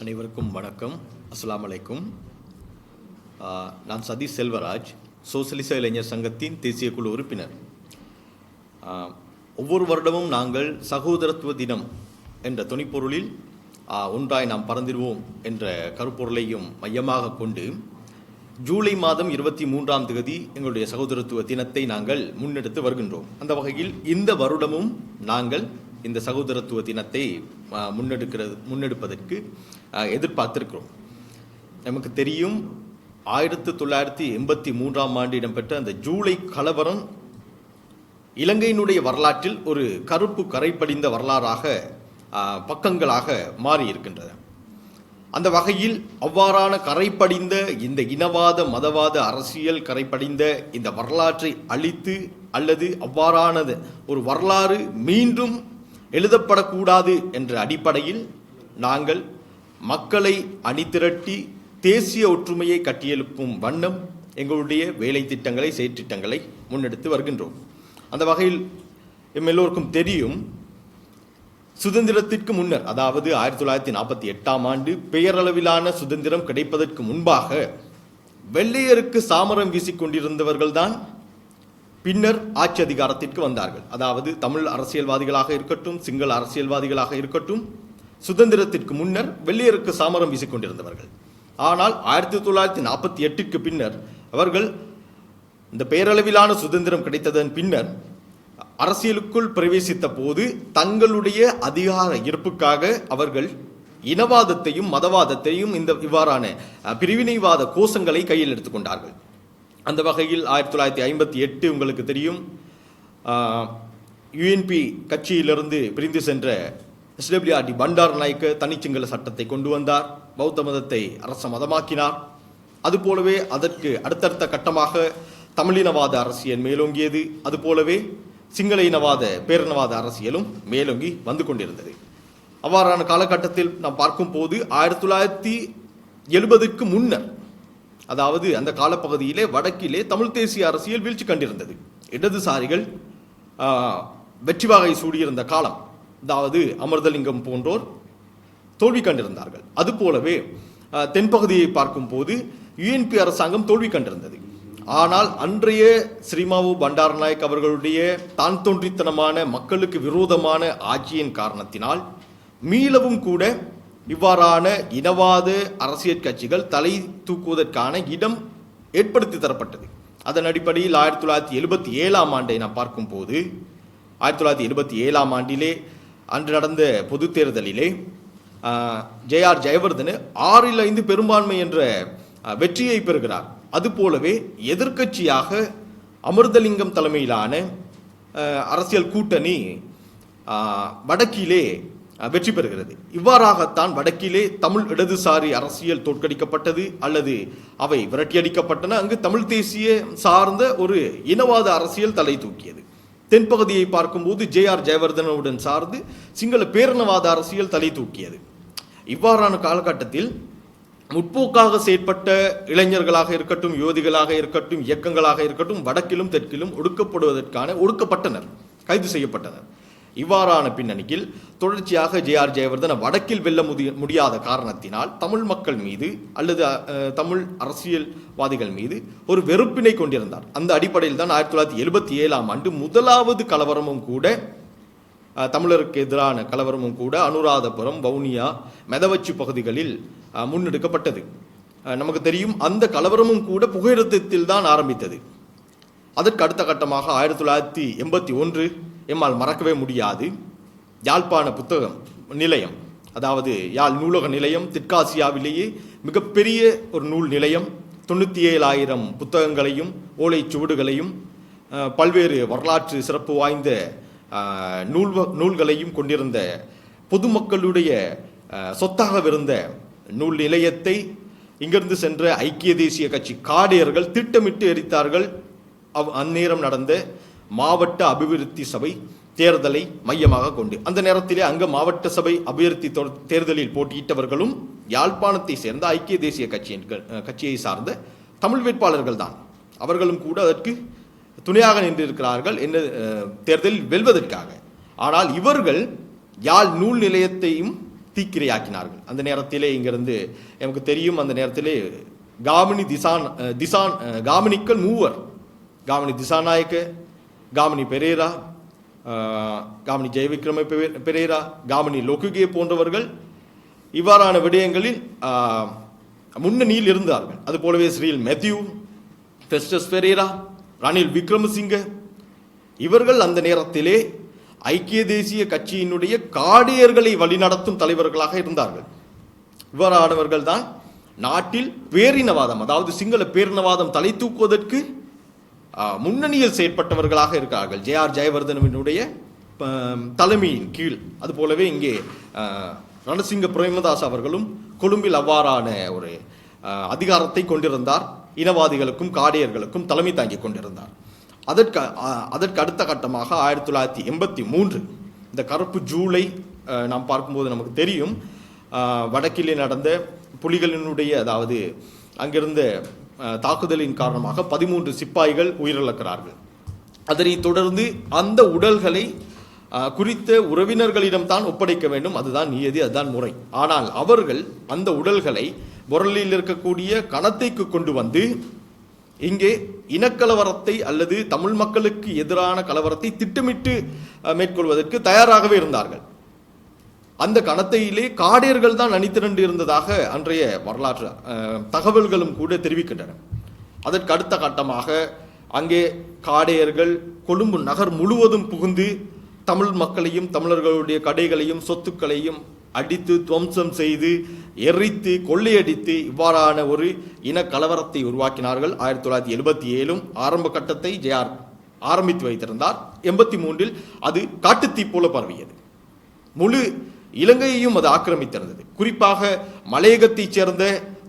அனைவருக்கும் வணக்கம். அஸ்லாம் அலைக்கும். நான் சதீஷ் செல்வராஜ் சோசலிச இளைஞர் சங்கத்தின் தேசிய குழு உறுப்பினர். ஒவ்வொரு வருடமும் நாங்கள் சகோதரத்துவ தினம் என்ற துணிப்பொருளில் ஒன்றாய் நாம் பறந்திடுவோம் என்ற கருப்பொருளையும் மையமாக கொண்டு ஜூலை மாதம் இருபத்தி மூன்றாம் தேதி எங்களுடைய சகோதரத்துவ தினத்தை நாங்கள் முன்னெடுத்து வருகின்றோம். அந்த வகையில் இந்த வருடமும் நாங்கள் இந்த சகோதரத்துவ தினத்தை முன்னெடுக்கிறது முன்னெடுப்பதற்கு எதிர்பார்த்துருக்கிறோம் எதிர்பார்த்திருக்கிறோம். நமக்கு தெரியும் ஆயிரத்தி தொள்ளாயிரத்தி எண்பத்தி மூன்றாம் ஆண்டு இடம்பெற்ற அந்த ஜூலை கலவரம் இலங்கையினுடைய வரலாற்றில் ஒரு கருப்பு கரைப்படிந்த வரலாறாக பக்கங்களாக மாறி இருக்கின்றது அந்த வகையில் அவ்வாறான கரைப்படிந்த இந்த இனவாத மதவாத அரசியல் கரைப்படிந்த இந்த வரலாற்றை அழித்து அல்லது அவ்வாறானது ஒரு வரலாறு மீண்டும் எழுதப்படக்கூடாது என்ற அடிப்படையில் நாங்கள் மக்களை அணிதிரட்டி தேசிய ஒற்றுமையை கட்டியெழுப்பும் வண்ணம் எங்களுடைய வேலை திட்டங்களை செயற்றிட்டங்களை முன்னெடுத்து வருகின்றோம். அந்த வகையில் எம் எல்லோருக்கும் தெரியும் சுதந்திரத்திற்கு முன்னர் அதாவது ஆயிரத்தி தொள்ளாயிரத்தி நாற்பத்தி எட்டாம் ஆண்டு பெயரளவிலான சுதந்திரம் கிடைப்பதற்கு முன்பாக வெள்ளையருக்கு சாமரம் வீசிக் கொண்டிருந்தவர்கள்தான் பின்னர் ஆட்சி அதிகாரத்திற்கு வந்தார்கள். அதாவது தமிழ் அரசியல்வாதிகளாக இருக்கட்டும் சிங்கள அரசியல்வாதிகளாக இருக்கட்டும் சுதந்திரத்திற்கு முன்னர் வெள்ளையருக்கு சாமரம் வீசிக்கொண்டிருந்தவர்கள். ஆனால் ஆயிரத்தி தொள்ளாயிரத்தி நாற்பத்தி எட்டுக்கு பின்னர் அவர்கள் இந்த பெயரளவிலான சுதந்திரம் கிடைத்ததன் பின்னர் அரசியலுக்குள் பிரவேசித்த போது தங்களுடைய அதிகார இருப்புக்காக அவர்கள் இனவாதத்தையும் மதவாதத்தையும் இந்த இவ்வாறான பிரிவினைவாத கோஷங்களை கையில் எடுத்துக்கொண்டார்கள். அந்த வகையில் ஆயிரத்தி தொள்ளாயிரத்தி ஐம்பத்தி எட்டு உங்களுக்கு தெரியும். யுஎன்பி கட்சியிலிருந்து பிரிந்து சென்ற எஸ்டபிள்யூஆர்டி பண்டார் நாயக்க தனிச்சிங்கள சட்டத்தை கொண்டு வந்தார். பௌத்த மதத்தை அரச மதமாக்கினார். அதுபோலவே அதற்கு அடுத்தடுத்த கட்டமாக தமிழினவாத அரசியல் மேலோங்கியது. அதுபோலவே சிங்கள இனவாத பேரினவாத அரசியலும் மேலோங்கி வந்து கொண்டிருந்தது. அவ்வாறான காலகட்டத்தில் நாம் பார்க்கும் போது ஆயிரத்தி தொள்ளாயிரத்தி எழுபதுக்கு முன்னர் அதாவது அந்த காலப்பகுதியிலே வடக்கிலே தமிழ் தேசிய அரசியல் வீழ்ச்சி கண்டிருந்தது. இடதுசாரிகள் வெற்றி வாகை சூடியிருந்த காலம் அதாவது அமிர்தலிங்கம் போன்றோர் தோல்வி கண்டிருந்தார்கள். அதுபோலவே தென்பகுதியை பார்க்கும்போது யுஎன்பி அரசாங்கம் தோல்வி கண்டிருந்தது. ஆனால் அன்றைய ஸ்ரீமாவு பண்டாரநாயக் அவர்களுடைய தான் தோன்றித்தனமான மக்களுக்கு விரோதமான ஆட்சியின் காரணத்தினால் மீளவும் கூட இவ்வாறான இனவாத அரசியல் கட்சிகள் தலை தூக்குவதற்கான இடம் ஏற்படுத்தி தரப்பட்டது. அதன் அடிப்படையில் ஆயிரத்தி தொள்ளாயிரத்தி எழுபத்தி ஏழாம் ஆண்டை நான் பார்க்கும்போது ஆயிரத்தி தொள்ளாயிரத்தி எழுபத்தி ஏழாம் ஆண்டிலே அன்று நடந்த பொது தேர்தலிலே ஜேஆர் ஜெயவர்தன் ஆறில் ஐந்து பெரும்பான்மை என்ற வெற்றியை பெறுகிறார். அதுபோலவே எதிர்க்கட்சியாக அமிர்தலிங்கம் தலைமையிலான அரசியல் கூட்டணி வடக்கிலே வெற்றி பெறுகிறது. இவ்வாறாகத்தான் வடக்கிலே தமிழ் இடதுசாரி அரசியல் தோற்கடிக்கப்பட்டது அல்லது அவை விரட்டியடிக்கப்பட்டன. அங்கு தமிழ் தேசிய சார்ந்த ஒரு இனவாத அரசியல் தலை தூக்கியது. தென்பகுதியை பார்க்கும்போது ஜே ஆர் ஜெயவர்தனுடன் சார்ந்து சிங்கள பேரினவாத அரசியல் தலை தூக்கியது. இவ்வாறான காலகட்டத்தில் முற்போக்காக செயற்பட்ட இளைஞர்களாக இருக்கட்டும் யுவதிகளாக இருக்கட்டும் இயக்கங்களாக இருக்கட்டும் வடக்கிலும் தெற்கிலும் ஒடுக்கப்படுவதற்கான ஒடுக்கப்பட்டனர் கைது செய்யப்பட்டனர். இவ்வாறான பின்னணியில் தொடர்ச்சியாக ஜே ஆர் ஜெயவர்தன வடக்கில் வெல்ல முடியாத காரணத்தினால் தமிழ் மக்கள் மீது அல்லது தமிழ் அரசியல்வாதிகள் மீது ஒரு வெறுப்பினை கொண்டிருந்தார். அந்த அடிப்படையில் தான் ஆயிரத்தி தொள்ளாயிரத்தி எழுபத்தி ஏழாம் ஆண்டு முதலாவது கலவரமும் கூட தமிழருக்கு எதிரான கலவரமும் கூட அனுராதபுரம் வவுனியா மெதவச்சு பகுதிகளில் முன்னெடுக்கப்பட்டது. நமக்கு தெரியும் அந்த கலவரமும் கூட புகையிடத்தில் தான் ஆரம்பித்தது. அதற்கு அடுத்த கட்டமாக ஆயிரத்தி தொள்ளாயிரத்தி எண்பத்தி ஒன்று எம்மால் மறக்கவே முடியாது. யாழ்ப்பாண புத்தகம் நிலையம் அதாவது யாழ் நூலக நிலையம் தெற்காசியாவிலேயே மிகப்பெரிய ஒரு நூல் நிலையம். தொண்ணூற்றி ஏழாயிரம் புத்தகங்களையும் ஓலைச்சுவடுகளையும் சுவடுகளையும் பல்வேறு வரலாற்று சிறப்பு வாய்ந்த நூல் நூல்களையும் கொண்டிருந்த பொதுமக்களுடைய சொத்தாகவிருந்த நூல் நிலையத்தை இங்கிருந்து சென்ற ஐக்கிய தேசிய கட்சி காடையர்கள் திட்டமிட்டு எரித்தார்கள். அவ் அந்நேரம் நடந்த மாவட்ட அபிவிருத்தி சபை தேர்தலை மையமாக கொண்டு அந்த நேரத்திலே அங்கு மாவட்ட சபை அபிவிருத்தி தேர்தலில் போட்டியிட்டவர்களும் யாழ்ப்பாணத்தை சேர்ந்த ஐக்கிய தேசிய கட்சியின் கட்சியை சார்ந்த தமிழ் வேட்பாளர்கள் தான். அவர்களும் கூட அதற்கு துணையாக நின்றிருக்கிறார்கள் என்ன தேர்தலில் வெல்வதற்காக. ஆனால் இவர்கள் யாழ் நூல் நிலையத்தையும் தீக்கிரையாக்கினார்கள். அந்த நேரத்திலே இங்கிருந்து எனக்கு தெரியும் அந்த நேரத்திலே காமினி திசான் திசான் காமினிக்கள் மூவர். காமினி திசாநாயக்க காமினி பெரேரா காமினி ஜெயவிக்ரம பெ- பெரேரா காமினி லொகுகே போன்றவர்கள் இவ்வாறான விடயங்களில் uh, முன்னணியில் இருந்தார்கள். அது போலவே ஸ்ரீல் மெத்யூ ஃபெஸ்டஸ் பெரேரா ரணில் விக்ரமசிங்க இவர்கள் அந்த நேரத்திலே ஐக்கிய தேசிய கட்சியினுடைய காடியர்களை வழிநடத்தும் தலைவர்களாக இருந்தார்கள். இவ்வாறானவர்கள் தான் நாட்டில் பேரினவாதம் அதாவது சிங்கள பேரினவாதம் தலை தூக்குவதற்கு முன்னணியில் செயற்பட்டவர்களாக இருக்கிறார்கள் ஜே ஆர் ஜெயவர்தனவினுடைய தலைமையின் கீழ். அதுபோலவே இங்கே ரணசிங்க பிரேமதாஸ் அவர்களும் கொழும்பில் அவ்வாறான ஒரு அதிகாரத்தை கொண்டிருந்தார். இனவாதிகளுக்கும் காடியர்களுக்கும் தலைமை தாங்கிக் கொண்டிருந்தார். அதற்கு அதற்கு அடுத்த கட்டமாக ஆயிரத்தி தொள்ளாயிரத்தி எண்பத்தி மூன்று இந்த கருப்பு ஜூலை நாம் பார்க்கும்போது நமக்கு தெரியும். வடக்கிலே நடந்த புலிகளினுடைய அதாவது அங்கிருந்த தாக்குதலின் காரணமாக பதிமூன்று சிப்பாய்கள் உயிரிழக்கிறார்கள். அதனைத் தொடர்ந்து அந்த உடல்களை குறித்த குறித்த உறவினர்களிடம்தான் ஒப்படைக்க வேண்டும். அதுதான் நியதி அதுதான் முறை. ஆனால் அவர்கள் அந்த உடல்களை முரளியில் இருக்கக்கூடிய கணத்தைக்கு கொண்டு வந்து இங்கே இனக்கலவரத்தை அல்லது தமிழ் மக்களுக்கு எதிரான கலவரத்தை திட்டமிட்டு மேற்கொள்வதற்கு தயாராகவே இருந்தார்கள். அந்த கணத்தையிலே காடையர்கள் தான் அணித்திரண்டு இருந்ததாக அன்றைய வரலாற்று தகவல்களும் கூட தெரிவிக்கின்றன. அதற்கு அடுத்த கட்டமாக அங்கே காடையர்கள் கொழும்பு நகர் முழுவதும் புகுந்து தமிழ் மக்களையும் தமிழர்களுடைய கடைகளையும் சொத்துக்களையும் அடித்து துவம்சம் செய்து எரித்து கொள்ளையடித்து இவ்வாறான ஒரு இன கலவரத்தை உருவாக்கினார்கள். ஆயிரத்தி தொள்ளாயிரத்தி எழுபத்தி ஏழும் ஆரம்ப கட்டத்தை ஜெயார் ஆரம்பித்து வைத்திருந்தார். எண்பத்தி மூன்றில் அது காட்டுத்தீ போல பரவியது. முழு இலங்கையையும் அது ஆக்கிரமித்திருந்தது. குறிப்பாக மலையகத்தைச் சேர்ந்த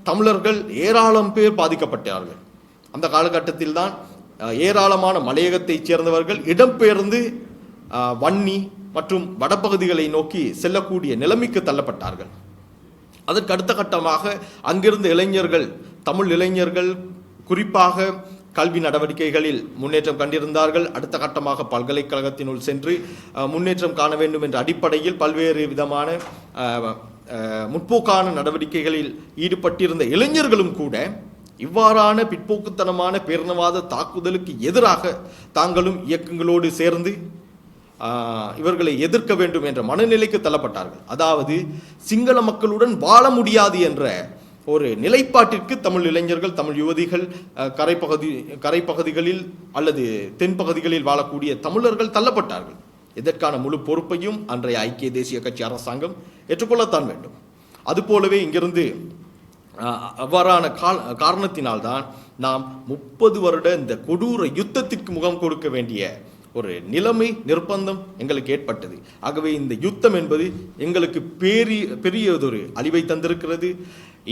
தமிழர்கள் ஏராளம் பேர் பாதிக்கப்பட்டார்கள். அந்த காலகட்டத்தில் தான் ஏராளமான மலையகத்தைச் சேர்ந்தவர்கள் இடம்பெயர்ந்து வன்னி மற்றும் வடபகுதிகளை நோக்கி செல்லக்கூடிய நிலைமைக்கு தள்ளப்பட்டார்கள். அதற்கு அடுத்த கட்டமாக அங்கிருந்த இளைஞர்கள் தமிழ் இளைஞர்கள் குறிப்பாக கல்வி நடவடிக்கைகளில் முன்னேற்றம் கண்டிருந்தார்கள். அடுத்த கட்டமாக பல்கலைக்கழகத்தினுள் சென்று முன்னேற்றம் காண வேண்டும் என்ற அடிப்படையில் பல்வேறு விதமான முற்போக்கான நடவடிக்கைகளில் ஈடுபட்டிருந்த இளைஞர்களும் கூட இவ்வாறான பிற்போக்குத்தனமான பேரினவாத தாக்குதலுக்கு எதிராக தாங்களும் இயக்கங்களோடு சேர்ந்து இவர்களை எதிர்க்க வேண்டும் என்ற மனநிலைக்கு தள்ளப்பட்டார்கள். அதாவது சிங்கள மக்களுடன் வாழ முடியாது என்ற ஒரு நிலைப்பாட்டிற்கு தமிழ் இளைஞர்கள் தமிழ் யுவதிகள் கரைப்பகுதி கரைப்பகுதிகளில் அல்லது தென்பகுதிகளில் வாழக்கூடிய தமிழர்கள் தள்ளப்பட்டார்கள். இதற்கான முழு பொறுப்பையும் அன்றைய ஐக்கிய தேசிய கட்சி அரசாங்கம் ஏற்றுக்கொள்ளத்தான் வேண்டும். அதுபோலவே இங்கிருந்து அவ்வாறான கால் காரணத்தினால்தான் நாம் முப்பது வருட இந்த கொடூர யுத்தத்திற்கு முகம் கொடுக்க வேண்டிய ஒரு நிலைமை நிர்பந்தம் எங்களுக்கு ஏற்பட்டது. ஆகவே இந்த யுத்தம் என்பது எங்களுக்கு பெரிய பெரியதொரு அழிவை தந்திருக்கிறது.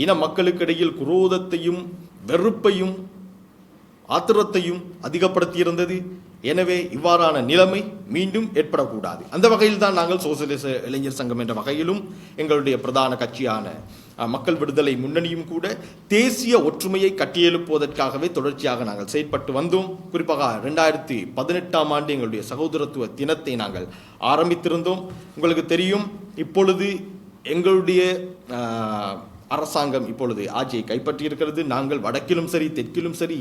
இன மக்களுக்கிடையில் குரோதத்தையும் வெறுப்பையும் ஆத்திரத்தையும் அதிகப்படுத்தியிருந்தது. எனவே இவ்வாறான நிலைமை மீண்டும் ஏற்படக்கூடாது. அந்த வகையில் தான் நாங்கள் சோசியலிச இளைஞர் சங்கம் என்ற வகையிலும் எங்களுடைய பிரதான கட்சியான மக்கள் விடுதலை முன்னணியும் கூட தேசிய ஒற்றுமையை கட்டியெழுப்புவதற்காகவே தொடர்ச்சியாக நாங்கள் செயற்பட்டு வந்தோம். குறிப்பாக ரெண்டாயிரத்தி பதினெட்டாம் ஆண்டு எங்களுடைய சகோதரத்துவ தினத்தை நாங்கள் ஆரம்பித்திருந்தோம். உங்களுக்கு தெரியும் இப்பொழுது எங்களுடைய அரசாங்கம் இப்பொழுது ஆட்சியை கைப்பற்றியிருக்கிறது. நாங்கள் வடக்கிலும் சரி தெற்கிலும் சரி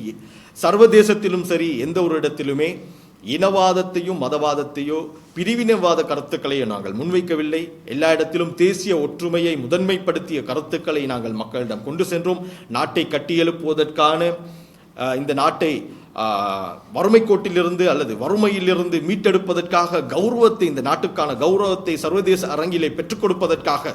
சர்வதேசத்திலும் சரி எந்த ஒரு இடத்திலுமே இனவாதத்தையும் மதவாதத்தையோ பிரிவினவாத கருத்துக்களையோ நாங்கள் முன்வைக்கவில்லை. எல்லா இடத்திலும் தேசிய ஒற்றுமையை முதன்மைப்படுத்திய கருத்துக்களை நாங்கள் மக்களிடம் கொண்டு சென்றோம். நாட்டை கட்டியெழுப்புவதற்கான இந்த நாட்டை வறுமை கோட்டிலிருந்து அல்லது வறுமையிலிருந்து மீட்டெடுப்பதற்காக கௌரவத்தை இந்த நாட்டுக்கான கௌரவத்தை சர்வதேச அரங்கிலே பெற்றுக் கொடுப்பதற்காக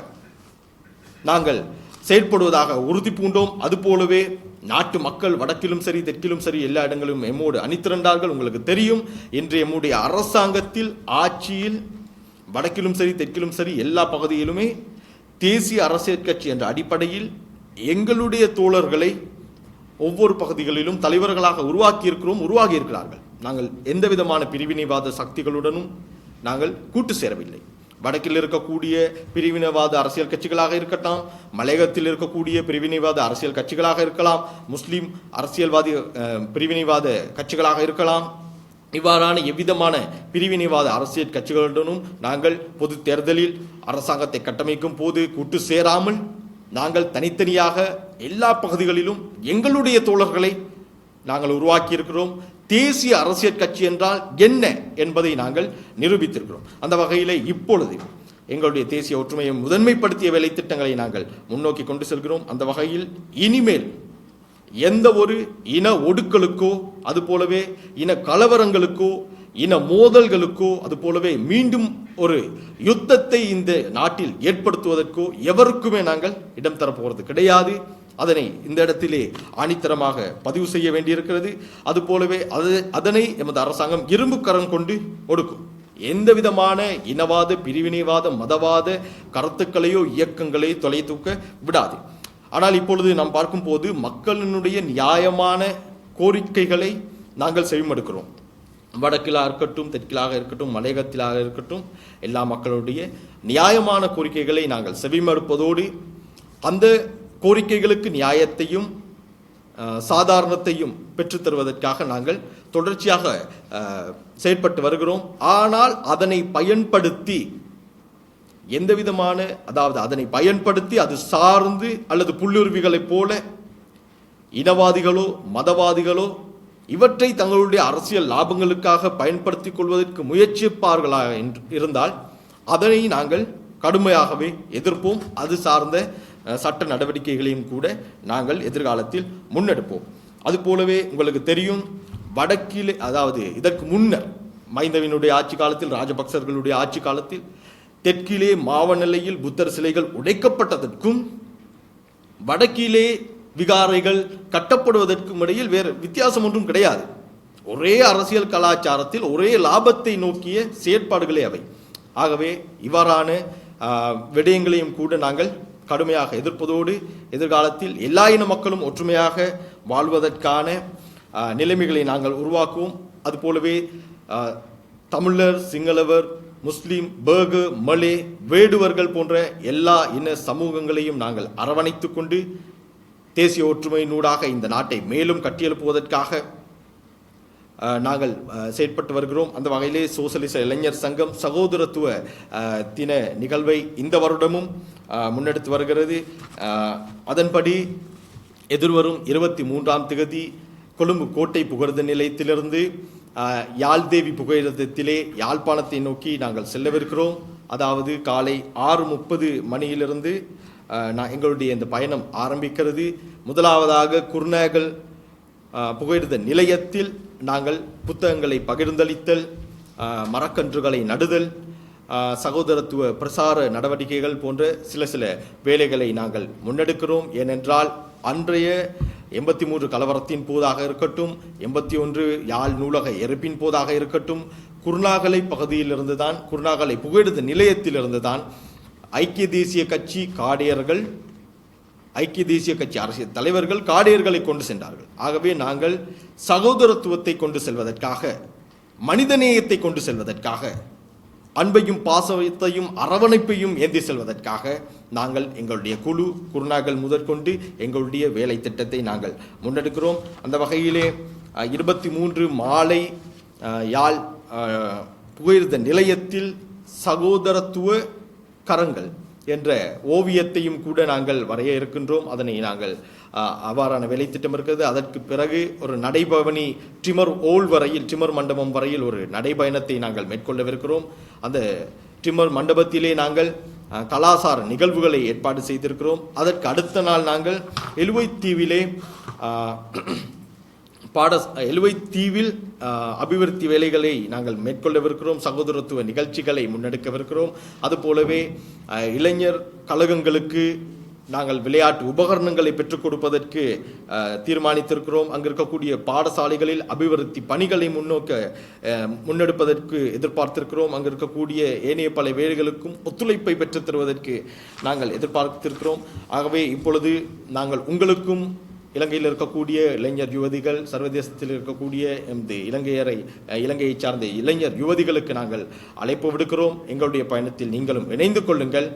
நாங்கள் செயல்படுவதாக உறுதி பூண்டோம். அதுபோலவே நாட்டு மக்கள் வடக்கிலும் சரி தெற்கிலும் சரி எல்லா இடங்களிலும் எம்மோடு அணித்திரண்டார்கள் உங்களுக்கு தெரியும் இன்று எம்முடைய அரசாங்கத்தில் ஆட்சியில் வடக்கிலும் சரி தெற்கிலும் சரி எல்லா பகுதியிலுமே தேசிய அரசியல் கட்சி என்ற அடிப்படையில் எங்களுடைய தோழர்களை ஒவ்வொரு பகுதிகளிலும் தலைவர்களாக உருவாக்கி இருக்கிறோம் உருவாகி இருக்கிறார்கள் நாங்கள் எந்த விதமான பிரிவினைவாத சக்திகளுடனும் நாங்கள் கூட்டு சேரவில்லை. வடக்கில் இருக்கக்கூடிய பிரிவினைவாத அரசியல் கட்சிகளாக இருக்கட்டும் மலையகத்தில் இருக்கக்கூடிய பிரிவினைவாத அரசியல் கட்சிகளாக இருக்கலாம் முஸ்லீம் அரசியல்வாதி பிரிவினைவாத கட்சிகளாக இருக்கலாம். இவ்வாறான எவ்விதமான பிரிவினைவாத அரசியல் கட்சிகளுடனும் நாங்கள் பொது தேர்தலில் அரசாங்கத்தை கட்டமைக்கும் போது கூட்டு சேராமல் நாங்கள் தனித்தனியாக எல்லா பகுதிகளிலும் எங்களுடைய தோழர்களை நாங்கள் உருவாக்கி இருக்கிறோம் தேசிய அரசியல் கட்சி என்றால் என்ன என்பதை நாங்கள் நிரூபித்திருக்கிறோம். அந்த வகையிலே இப்பொழுது எங்களுடைய தேசிய ஒற்றுமையை முதன்மைப்படுத்திய வேலை திட்டங்களை நாங்கள் முன்னோக்கி கொண்டு செல்கிறோம். அந்த வகையில் இனிமேல் எந்த ஒரு இன ஒடுக்கலுக்கோ அது போலவே இன கலவரங்களுக்கோ இன மோதல்களுக்கோ அது போலவே மீண்டும் ஒரு யுத்தத்தை இந்த நாட்டில் ஏற்படுத்துவதற்கோ எவருக்குமே நாங்கள் இடம் தரப்போகிறது கிடையாது. அதனை இந்த இடத்திலே ஆணித்தரமாக பதிவு செய்ய வேண்டியிருக்கிறது. அது போலவே அது அதனை எமது அரசாங்கம் இரும்பு கரம் கொண்டு ஒடுக்கும். எந்த விதமான இனவாத பிரிவினைவாத மதவாத கருத்துக்களையோ இயக்கங்களையோ தொலை தூக்க விடாது. ஆனால் இப்பொழுது நாம் பார்க்கும்போது மக்களினுடைய நியாயமான கோரிக்கைகளை நாங்கள் செவிமடுக்கிறோம். வடக்கிலாக இருக்கட்டும் தெற்கிலாக இருக்கட்டும் மலையகத்திலாக இருக்கட்டும் எல்லா மக்களுடைய நியாயமான கோரிக்கைகளை நாங்கள் செவிமடுப்பதோடு அந்த கோரிக்கைகளுக்கு நியாயத்தையும் சாதாரணத்தையும் பெற்றுத்தருவதற்காக நாங்கள் தொடர்ச்சியாக செயற்பட்டு வருகிறோம். ஆனால் அதனை பயன்படுத்தி எந்த விதமான அதாவது அதனை பயன்படுத்தி அது சார்ந்து அல்லது புல்லுருவிகளைப் போல இனவாதிகளோ மதவாதிகளோ இவற்றை தங்களுடைய அரசியல் லாபங்களுக்காக பயன்படுத்திக் கொள்வதற்கு முயற்சிப்பார்களாக இருந்தால் அதனை நாங்கள் கடுமையாகவே எதிர்ப்போம். அது சார்ந்த சட்ட நடவடிக்கைகளையும் கூட நாங்கள் எதிர்காலத்தில் முன்னெடுப்போம். அதுபோலவே உங்களுக்கு தெரியும் வடக்கில் அதாவது இதற்கு முன்னர் மைந்தவினுடைய ஆட்சி காலத்தில் ராஜபக்சர்களுடைய ஆட்சி காலத்தில் தெற்கிலே மாவநிலையில் புத்தர் சிலைகள் உடைக்கப்பட்டதற்கும் வடக்கிலே விகாரைகள் கட்டப்படுவதற்கும் இடையில் வேறு வித்தியாசம் ஒன்றும் கிடையாது. ஒரே அரசியல் கலாச்சாரத்தில் ஒரே லாபத்தை நோக்கிய செயற்பாடுகளே அவை. ஆகவே இவ்வாறான விடயங்களையும் கூட நாங்கள் கடுமையாக எதிர்ப்பதோடு எதிர்காலத்தில் எல்லா இன மக்களும் ஒற்றுமையாக வாழ்வதற்கான நிலைமைகளை நாங்கள் உருவாக்குவோம். அதுபோலவே தமிழர் சிங்களவர் முஸ்லீம் பேகு மலே வேடுவர்கள் போன்ற எல்லா இன சமூகங்களையும் நாங்கள் அரவணைத்து கொண்டு தேசிய ஒற்றுமையினூடாக இந்த நாட்டை மேலும் கட்டியெழுப்புவதற்காக நாங்கள் செயற்பட்டு வருகிறோம். அந்த வகையிலே சோசலிச இளைஞர் சங்கம் சகோதரத்துவ தின நிகழ்வை இந்த வருடமும் முன்னெடுத்து வருகிறது. அதன்படி எதிர்வரும் இருபத்தி மூன்றாம் திகதி கொழும்பு கோட்டை புகழ்த நிலையத்திலிருந்து யாழ்தேவி புகையிரதத்திலே யாழ்ப்பாணத்தை நோக்கி நாங்கள் செல்லவிருக்கிறோம். அதாவது காலை ஆறு முப்பது மணியிலிருந்து நான் எங்களுடைய இந்த பயணம் ஆரம்பிக்கிறது. முதலாவதாக குருநாகல் புகையிரத நிலையத்தில் நாங்கள் புத்தகங்களை பகிர்ந்தளித்தல் மரக்கன்றுகளை நடுதல் சகோதரத்துவ பிரசார நடவடிக்கைகள் போன்ற சில சில வேலைகளை நாங்கள் முன்னெடுக்கிறோம். ஏனென்றால் அன்றைய எண்பத்தி மூன்று கலவரத்தின் போதாக இருக்கட்டும் எண்பத்தி ஒன்று யாழ் நூலக எரிப்பின் போதாக இருக்கட்டும் குருநாகலை பகுதியிலிருந்து தான் குருநாகலை புகையிரத நிலையத்திலிருந்து தான் ஐக்கிய தேசிய கட்சி காடையர்கள் ஐக்கிய தேசிய கட்சி அரசியல் தலைவர்கள் காடையர்களை கொண்டு சென்றார்கள். ஆகவே நாங்கள் சகோதரத்துவத்தை கொண்டு செல்வதற்காக மனிதநேயத்தை கொண்டு செல்வதற்காக அன்பையும் பாசத்தையும் அரவணைப்பையும் ஏந்தி செல்வதற்காக நாங்கள் எங்களுடைய குழு குருநாகல் முதற்கொண்டு எங்களுடைய வேலை திட்டத்தை நாங்கள் முன்னெடுக்கிறோம். அந்த வகையிலே இருபத்தி மூன்று மாலை யாழ் புகையிருந்த நிலையத்தில் சகோதரத்துவ கரங்கள் என்ற ஓவியத்தையும் கூட நாங்கள் வரைய இருக்கின்றோம். அதனை நாங்கள் அவ்வாறான வேலை திட்டம் இருக்கிறது. அதற்கு பிறகு ஒரு நடைபவனி டிமர் ஓல் வரையில் டிமர் மண்டபம் வரையில் ஒரு நடைபயணத்தை நாங்கள் மேற்கொள்ளவிருக்கிறோம். அந்த டிமர் மண்டபத்திலே நாங்கள் கலாசார நிகழ்வுகளை ஏற்பாடு செய்திருக்கிறோம். அதற்கு அடுத்த நாள் நாங்கள் எழுவைத் தீவிலே பாட எழுவை தீவில் அபிவிருத்தி வேலைகளை நாங்கள் மேற்கொள்ளவிருக்கிறோம். சகோதரத்துவ நிகழ்ச்சிகளை முன்னெடுக்கவிருக்கிறோம். அதுபோலவே இளைஞர் கழகங்களுக்கு நாங்கள் விளையாட்டு உபகரணங்களை பெற்றுக் கொடுப்பதற்கு தீர்மானித்திருக்கிறோம். அங்கு இருக்கக்கூடிய பாடசாலைகளில் அபிவிருத்தி பணிகளை முன்னோக்க முன்னெடுப்பதற்கு எதிர்பார்த்திருக்கிறோம். அங்கு இருக்கக்கூடிய ஏனைய பல வேலைகளுக்கும் ஒத்துழைப்பை பெற்றுத் தருவதற்கு நாங்கள் எதிர்பார்த்திருக்கிறோம். ஆகவே இப்பொழுது நாங்கள் உங்களுக்கும் இலங்கையில் இருக்கக்கூடிய இளைஞர் யுவதிகள் சர்வதேசத்தில் இருக்கக்கூடிய எமது இலங்கையரை இலங்கையை இலங்கையைச் சார்ந்த இளைஞர் யுவதிகளுக்கு நாங்கள் அழைப்பு விடுக்கிறோம். எங்களுடைய பயணத்தில் நீங்களும் இணைந்து கொள்ளுங்கள்.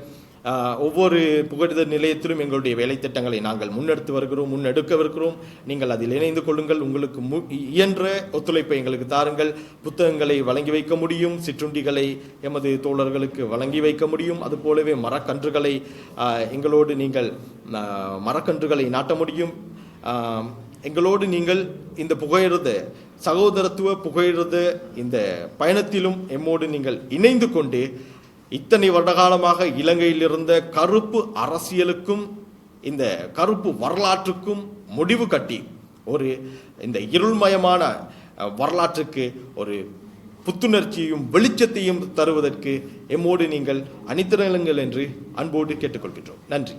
ஒவ்வொரு புகழிதழ் நிலையத்திலும் எங்களுடைய வேலை திட்டங்களை நாங்கள் முன்னெடுத்து வருகிறோம் முன்னெடுக்கவிருக்கிறோம் நீங்கள் அதில் இணைந்து கொள்ளுங்கள். உங்களுக்கு மு இயன்ற ஒத்துழைப்பை எங்களுக்கு தாருங்கள். புத்தகங்களை வழங்கி வைக்க முடியும். சிற்றுண்டிகளை எமது தோழர்களுக்கு வழங்கி வைக்க முடியும். அதுபோலவே மரக்கன்றுகளை எங்களோடு நீங்கள் மரக்கன்றுகளை நாட்ட முடியும். எங்களோடு நீங்கள் இந்த புகையிறது சகோதரத்துவ புகையிறது இந்த பயணத்திலும் எம்மோடு நீங்கள் இணைந்து கொண்டு இத்தனை வருடகாலமாக இலங்கையில் இருந்த கருப்பு அரசியலுக்கும் இந்த கருப்பு வரலாற்றுக்கும் முடிவு கட்டி ஒரு இந்த இருள்மயமான வரலாற்றுக்கு ஒரு புத்துணர்ச்சியையும் வெளிச்சத்தையும் தருவதற்கு எம்மோடு நீங்கள் அணிதிரளுங்கள் என்று அன்போடு கேட்டுக்கொள்கின்றோம். நன்றி.